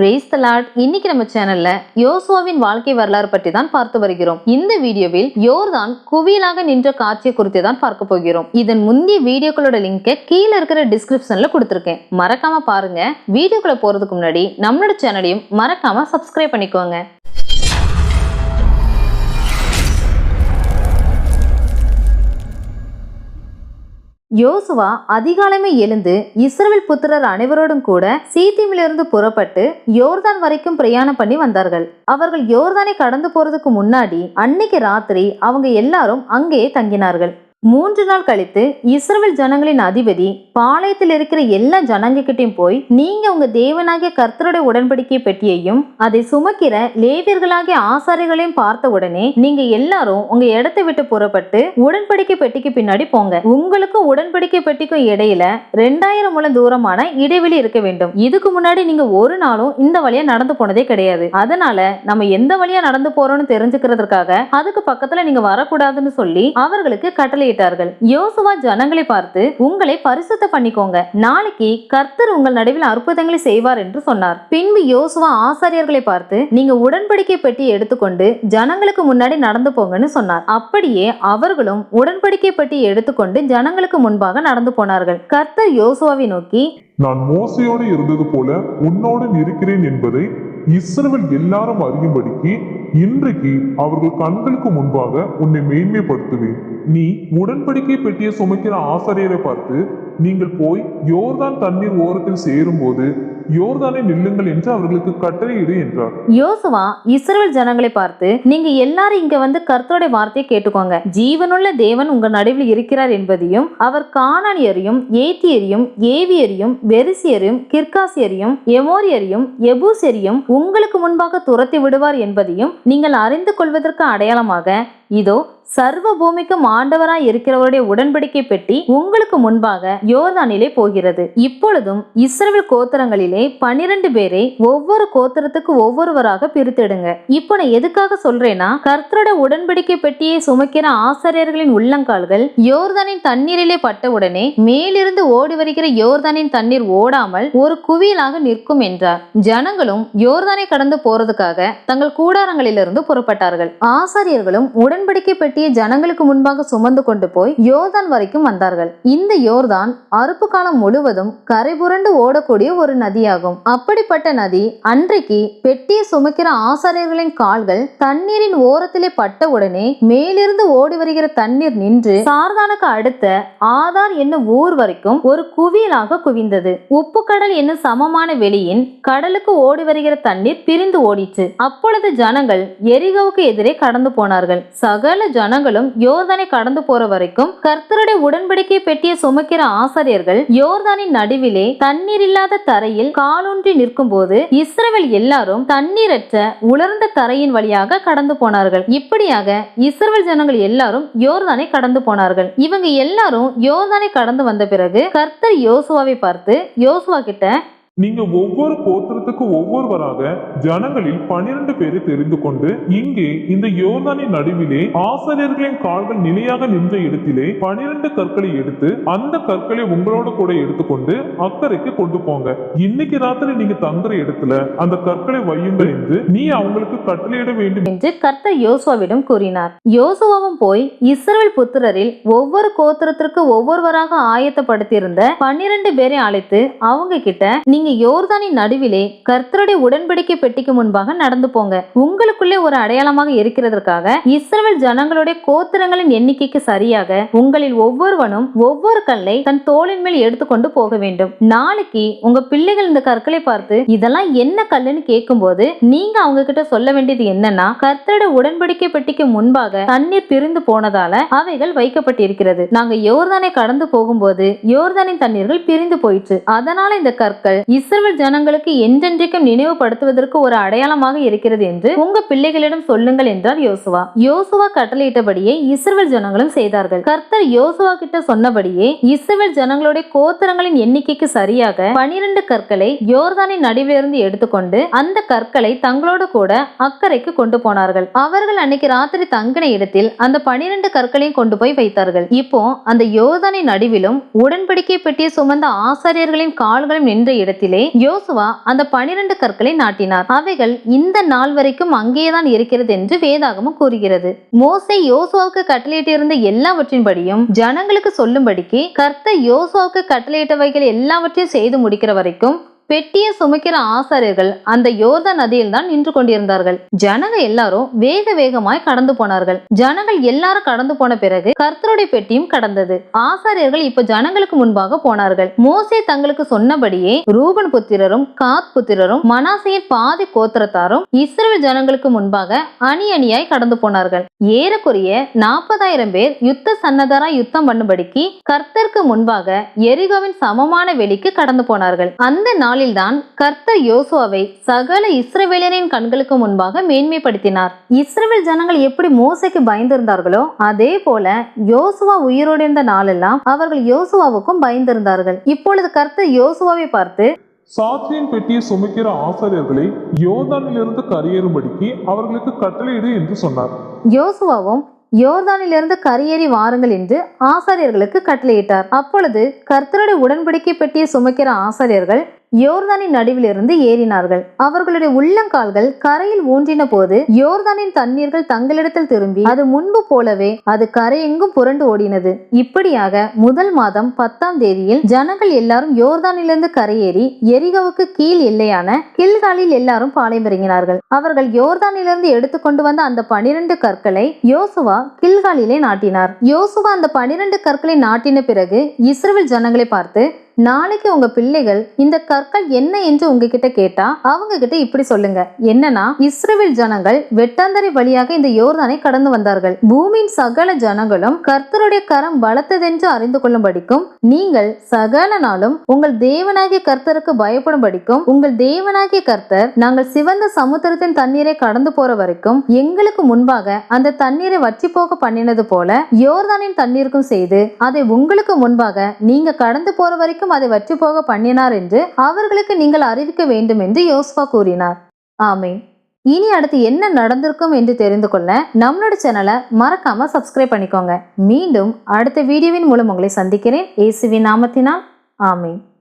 Brace த Lord இன்னைக்கு நம்ம சேனல்ல யோசுவாவின் வாழ்க்கை வரலாறு பற்றி தான் பார்த்து வருகிறோம். இந்த வீடியோவில் யோர்தான் குவியலாக நின்ற காட்சியை குறித்து தான் பார்க்க போகிறோம். இதன் முந்தைய வீடியோக்களோட லிங்கை கீழே இருக்கிற டிஸ்கிரிப்ஷன்ல கொடுத்துருக்கேன். மறக்காம பாருங்க. வீடியோக்குள்ள போறதுக்கு முன்னாடி நம்மளோட சேனலையும் மறக்காம சப்ஸ்கிரைப் பண்ணிக்கோங்க. யோசுவா அதிகாலமே எழுந்து இஸ்ரவேல் புத்திரர் அனைவரோடும் கூட சீத்திமிலிருந்து புறப்பட்டு யோர்தான் வரைக்கும் பிரயாணம் பண்ணி வந்தார்கள். அவர்கள் யோர்தானை கடந்து போறதுக்கு முன்னாடி அன்னைக்கு ராத்திரி அவங்க எல்லாரும் அங்கேயே தங்கினார்கள். மூன்று நாள் கழித்து இஸ்ரவேல் ஜனங்களின் அதிபதி பாளையத்தில் இருக்கிற எல்லா ஜனங்ககிட்டையும் போய் நீங்க உங்க தேவனாகிய கர்த்தருடைய உடன்படிக்கை பெட்டியையும் அதை சுமக்கிற லேவியர்களாகிய ஆசாரிகளையும் பார்த்த உடனே நீங்க எல்லாரும் உங்க இடத்தை விட்டு புறப்பட்டு உடன்படிக்கை பெட்டிக்கு பின்னாடி போங்க. உங்களுக்கும் உடன்படிக்கை பெட்டிக்கும் இடையில ரெண்டாயிரம் முழம் தூரமான இடைவெளி இருக்க வேண்டும். இதுக்கு முன்னாடி நீங்க ஒரு நாளும் இந்த வழியா நடந்து போனதே கிடையாது. அதனால நம்ம எந்த வழியா நடந்து போறோம்னு தெரிஞ்சுக்கிறதுக்காக அதுக்கு பக்கத்துல நீங்க வரக்கூடாதுன்னு சொல்லி அவர்களுக்கு கட்டளையிட்டார்கள் யோசுவா ஜனங்களை பார்த்து உங்களை பரிசுத்த பண்ணிக்கோங்க. நாளைக்கு கர்த்தர் உங்கள் நடுவில் அற்புதங்களை செய்வார் என்று சொன்னார். பின்பு யோசுவா ஆசாரியர்களை பார்த்து நீங்க உடன்படிக்கை பெட்டி எடுத்துக்கொண்டு ஜனங்களுக்கு முன்னாடி நடந்து போங்கன்னு சொன்னார். அப்படியே அவர்களும் உடன்படிக்கை பெட்டி எடுத்துக்கொண்டு ஜனங்களுக்கு முன்பாக நடந்து போனார்கள். கர்த்தர் யோசுவாவை நோக்கி நான் மோசையோடு இருந்தது போல உன்னோடும் இருக்கிறேன் என்பதை இஸ்ரவேல் எல்லாரும் அறியும்படிக்கு இன்றைக்கு அவர்கள் கண்களுக்கு முன்பாக உன்னை மேன்மைப்படுத்துவேன். நீ உடன்படிக்கை பெட்டியை சுமைக்கிற ஆசிரியரை பார்த்து நீங்கள் போய் யோர்தான் தண்ணீர் ஓரத்தில் சேரும்போது யோர்தானை நில்லுங்கள் என்று அவர்களுக்கு கட்டளையிடு என்றார். யோசுவா இஸ்ரேல் ஜனங்களை பார்த்து நீங்க எல்லாரும் இங்க வந்து கர்த்தருடைய வார்த்தையை கேட்டுக்கோங்க. ஜீவனுள்ள தேவன் உங்க நடுவில் இருக்கிறார் என்பதையும் அவர் கானானியரையும் ஏத்தியரையும் ஏவியரையும் வெரிசியரையும் கிர்காசியரையும் எமோரியரையும் எபூசரியும் உங்களுக்கு முன்பாக துரத்தி விடுவார் என்பதையும் நீங்கள் அறிந்து கொள்வதற்கு அடையாளமாக இதோ சர்வ பூமிக்கும் ஆண்டவராய் இருக்கிறவருடைய உடன்படிக்கை பெட்டி உங்களுக்கு முன்பாக யோர்தானிலே போகிறது. இப்பொழுதும் இஸ்ரவேல் கோத்திரங்களிலே பனிரெண்டு பேரை ஒவ்வொரு கோத்திரத்துக்கு ஒவ்வொருவராக பிரித்தெடுங்க. இப்போ நான் எதுக்காக சொல்றேன்னா கர்த்தரோட உடன்படிக்கை பெட்டியை சுமக்கிற ஆசாரியர்களின் உள்ளங்கால்கள் யோர்தானின் தண்ணீரிலே பட்டவுடனே மேலிருந்து ஓடி வருகிற யோர்தானின் தண்ணீர் ஓடாமல் ஒரு குவியலாக நிற்கும் என்றார். ஜனங்களும் யோர்தானை கடந்து போறதுக்காக தங்கள் கூடாரங்களிலிருந்து புறப்பட்டார்கள். ஆசாரியர்களும் உடன்படிக்கை பெட்டியை ஜனங்களுக்கு முன்பாக சுமந்து கொண்டு போய் யோர்தான் வரைக்கும் வந்தார்கள். இந்த யோர்தான் அறுப்பு காலம் முழுவதும் கரை புரண்டு ஓடக்கூடிய ஒரு நதி நதியாகும். அப்படிப்பட்ட நதி அன்றைக்கு பெட்டியை சுமக்கிற ஆசாரியர்களின் கால்கள் தண்ணீரின் ஓரத்திலே பட்டவுடனே மேலிருந்து ஓடி வருகிற தண்ணீர் நின்று சார்தானுக்கு அடுத்த ஆதார் என்னும் ஊர் வரைக்கும் ஒரு குவியலாக குவிந்தது. உப்பு கடல் என்னும் சமமான வெளியின் கடலுக்கு ஓடி வருகிற தண்ணீர் பிரிந்து ஓடிச்சு அப்பொழுது ஜனங்கள் எரிகோவுக்கு எதிரே கடந்து போனார்கள். சகல ஜனங்களும் யோர்தானை கடந்து போற வரைக்கும் கர்த்தருடைய உடன்படிக்கை பெட்டியை சுமக்கிற ஆசாரியர்கள் யோர்தானின் நடுவிலே தண்ணீர் இல்லாத தரையில் காலூன்றி நிற்கும்போது இஸ்ரவேல் எல்லாரும் தண்ணீரற்ற உலர்ந்த தரையின் வழியாக கடந்து போனார்கள். இப்படியாக இஸ்ரவேல் ஜனங்கள் எல்லாரும் யோர்தானை கடந்து போனார்கள். இவங்க எல்லாரும் யோர்தானை கடந்து வந்த பிறகு கர்த்தர் யோசுவாவை பார்த்து யோசுவா கிட்ட நீங்க ஒவ்வொரு கோத்திரத்துக்கு ஒவ்வொருவராக ஜனங்களில் பனிரெண்டு பேரை தெரிந்து கொண்டு இங்கே இந்த யோர்தானின் நடுவிலே ஆசிரியர்களின் கால்கள் நிலையாக நின்ற இடத்திலே பனிரெண்டு கற்களை எடுத்து அந்த கற்களை உங்களோட கூட எடுத்துக்கொண்டு அக்கறைக்கு கொண்டு போங்க. இன்னைக்கு ராத்திரி நீங்க தங்குற இடத்துல அந்த கற்களை வையுங்கள் என்று நீ அவங்களுக்கு கட்டளையிட வேண்டும். என்று கர்த்த யோசுவாவிடம் கூறினார். யோசுவாவும் போய் இஸ்ரேல் புத்திரரில் ஒவ்வொரு கோத்திரத்திற்கு ஒவ்வொருவராக ஆயத்தப்படுத்தியிருந்த பன்னிரண்டு பேரை அழைத்து அவங்க கிட்ட நீங்க யோர்தானின் நடுவிலே கர்த்தருடைய உடன்படிக்கை பெட்டிக்கு முன்பாக நடந்து போங்க. உங்களுக்குள்ளே ஒரு அடையாளமாக இருக்கிறதற்காக இஸ்ரவேல் ஜனங்களுடைய கோத்திரங்களின் எண்ணிக்கைக்கு சரியாக உங்களில் ஒவ்வொருவனும் ஒவ்வொரு கல்லை தன் தோளின் மேல் எடுத்துக்கொண்டு போக வேண்டும். நாளைக்கு உங்க பிள்ளைகள் இந்த கற்களை பார்த்து இதெல்லாம் என்ன கல்லுன்னு கேட்கும்போது நீங்க அவங்க கிட்ட சொல்ல வேண்டியது என்னன்னா கர்த்தருடைய உடன்படிக்கை பெட்டிக்கு முன்பாக தண்ணீர் பிரிந்து போனதால அவைகள் வைக்கப்பட்டிருக்கிறது. நாங்க யோர்தானை கடந்து போகும்போது யோர்தானின் தண்ணீர்கள் பிரிந்து போயிற்று. அதனால இந்த கற்கள் இஸ்ரவேல் ஜனங்களுக்கு என்றென்றைக்கும் நினைவுபடுத்துவதற்கு ஒரு அடையாளமாக இருக்கிறது என்று உங்க பிள்ளைகளிடம் சொல்லுங்கள் என்றார் யோசுவா. யோசுவா கட்டளையிட்டபடியே இஸ்ரவேல் ஜனங்களும் செய்தார்கள். கர்த்தர் யோசுவா கிட்ட சொன்னபடியே இஸ்ரவேல் ஜனங்களுடைய கோத்திரங்களின் எண்ணிக்கைக்கு சரியாக பனிரெண்டு கற்களை யோர்தானின் நடுவிலிருந்து எடுத்துக்கொண்டு அந்த கற்களை தங்களோடு கூட அக்கறைக்கு கொண்டு போனார்கள். அவர்கள் அன்னைக்கு ராத்திரி தங்கின இடத்தில் அந்த பனிரெண்டு கற்களையும் கொண்டு போய் வைத்தார்கள். இப்போ அந்த யோர்தானின் நடுவிலும் உடன்படிக்கை பெட்டியை சுமந்த ஆசாரியர்களின் கால்களும் நின்ற இடத்தில் இடத்திலே யோசுவா அந்த பனிரெண்டு கற்களை நாட்டினார். அவைகள் இந்த நாள் வரைக்கும் அங்கேதான் இருக்கிறது என்று வேதாகமும் கூறுகிறது. மோசை யோசுவாவுக்கு கட்டளையிட்டிருந்த எல்லாவற்றின்படியும் ஜனங்களுக்கு சொல்லும்படிக்கு கர்த்த யோசுவாவுக்கு கட்டளையிட்டவைகள் எல்லாவற்றையும் செய்து முடிக்கிற வரைக்கும் பெட்டியை சுமைக்கிற ஆசாரியர்கள் அந்த யோர்தான் நதியில் தான் நின்று கொண்டிருந்தார்கள். ஜனங்க எல்லாரும் வேக வேகமாய் கடந்து போனார்கள். ஜனங்கள் எல்லாரும் கடந்து போன பிறகு கர்த்தருடைய பெட்டியும் கடந்தது. ஆசாரியர்கள் இப்ப ஜனங்களுக்கு முன்பாக போனார்கள். மோசே தங்களுக்கு சொன்னபடியே ரூபன் புத்திரரும் காத் புத்திரரும் மனாசையின் பாதி கோத்திரத்தாரும் இஸ்ரேல் ஜனங்களுக்கு முன்பாக அணி அணியாய் கடந்து போனார்கள். ஏறக்குறைய நாற்பதாயிரம் பேர் யுத்த சன்னதராய் யுத்தம் பண்ணும்படிக்கு கர்த்தருக்கு முன்பாக எரிகோவின் சமமான வெளிக்கு கடந்து போனார்கள். அந்த நாளில்தான் கர்த்தர் யோசுவாவை சகல இஸ்ரவேலரின் கண்களுக்கு முன்பாக மேன்மைப்படுத்தினார். இஸ்ரவேல் ஜனங்கள் எப்படி மோசைக்கு பயந்திருந்தார்களோ அதே போல யோசுவா உயிரோடு இருந்த நாளெல்லாம் அவர்கள் யோசுவாவுக்கும் பயந்திருந்தார்கள். இப்பொழுது கர்த்தர் யோசுவாவை பார்த்து சாட்சியின் பெட்டியை சுமக்கிற ஆசாரியர்களை யோர்தானிலிருந்து கரையேறும்படிக்கு அவர்களுக்கு கட்டளையிடு என்று சொன்னார். யோசுவாவும் யோர்தானிலிருந்து கரையேறி வாருங்கள் என்று ஆசாரியர்களுக்கு கட்டளையிட்டார். அப்பொழுது கர்த்தருடைய உடன்படிக்கை பெட்டியை சுமக்கிற ஆசாரியர்கள் யோர்தானின் நடுவிலிருந்து ஏறினார்கள். அவர்களுடைய உள்ளங்கால்கள் கரையில் ஊன்றின போது யோர்தானின் தண்ணீர்கள் தங்களிடத்தில் திரும்பி அது முன்பு போலவே அது கரையெங்கும் புரண்டு ஓடினது. இப்படியாக முதல் மாதம் பத்தாம் தேதியில் ஜனங்கள் எல்லாரும் யோர்தானிலிருந்து கரையேறி எரிகவுக்கு கீழ் எல்லையான கில்காலில் எல்லாரும் பாளையம் இறங்கினார்கள் அவர்கள் யோர்தானிலிருந்து எடுத்துக்கொண்டு வந்த அந்த பனிரெண்டு கற்களை யோசுவா கில்காலிலே நாட்டினார். யோசுவா அந்த பனிரெண்டு கற்களை நாட்டின பிறகு இஸ்ரேல் ஜனங்களை பார்த்து நாளைக்கு உங்க பிள்ளைகள் இந்த கற்கள் என்ன என்று உங்ககிட்ட கேட்டா அவங்க கிட்ட இப்படி சொல்லுங்க. என்னன்னா இஸ்ரேல் ஜனங்கள் வெட்டாந்தரை வழியாக இந்த யோர்தானை கடந்து வந்தார்கள். பூமியின் சகல ஜனங்களும் கர்த்தருடைய கரம் பலத்ததென்று அறிந்து கொள்ளும்படிக்கும் நீங்கள் சகல நாளும் உங்கள் தேவனாகிய கர்த்தருக்கு பயப்படும்படிக்கும் உங்கள் தேவனாகிய கர்த்தர் நாங்கள் சிவந்த சமுத்திரத்தின் தண்ணீரை கடந்து போற வரைக்கும் எங்களுக்கு முன்பாக அந்த தண்ணீரை வற்றி போக பண்ணினது போல யோர்தானின் தண்ணீருக்கும் செய்து அதை உங்களுக்கு முன்பாக நீங்க கடந்து போற வரைக்கும் அதை வற்றி போக பண்ணினார் என்று அவர்களுக்கு நீங்கள் அறிவிக்க வேண்டும் என்று யோசுவா கூறினார். ஆமென். இனி அடுத்து என்ன நடந்திருக்கும் என்று தெரிந்து கொள்ள நம்மளோட சேனலை மறக்காம சப்ஸ்கிரைப் பண்ணிக்கோங்க. மீண்டும் அடுத்த வீடியோவின் மூலம் உங்களை சந்திக்கிறேன். ஏசுவின் நாமத்தினால். ஆமென்.